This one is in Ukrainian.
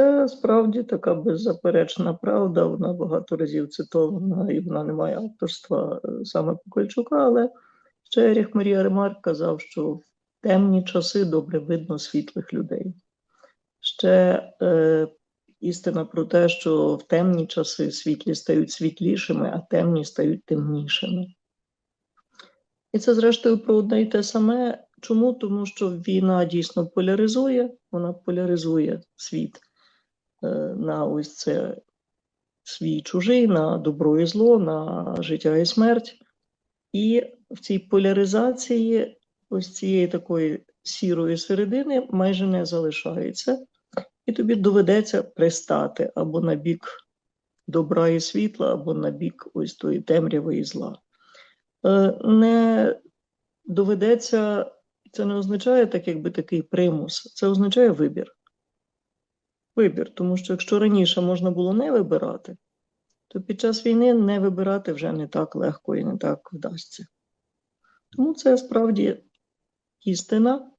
це справді така беззаперечна правда. Вона багато разів цитована, і вона не має авторства е, саме Покольчука, але ще Еріх Марія Ремарк казав, що в темні часи добре видно світлих людей. Ще е, істина про те, що в темні часи світлі стають світлішими, а темні стають темнішими. І це, зрештою, про одне й те саме. Чому? Тому що війна дійсно поляризує, вона поляризує світ на ось це свій чужий, на добро і зло, на життя і смерть. І в цій поляризації ось цієї такої сірої середини майже не залишається, і тобі доведеться пристати або на бік добра і світла, або на бік ось тої темряви і зла. Е, Не доведеться, це не означає так, якби такий примус, це означає вибір. Вибір, тому що якщо раніше можна було не вибирати, то під час війни не вибирати вже не так легко і не так вдасться. Тому це справді істина,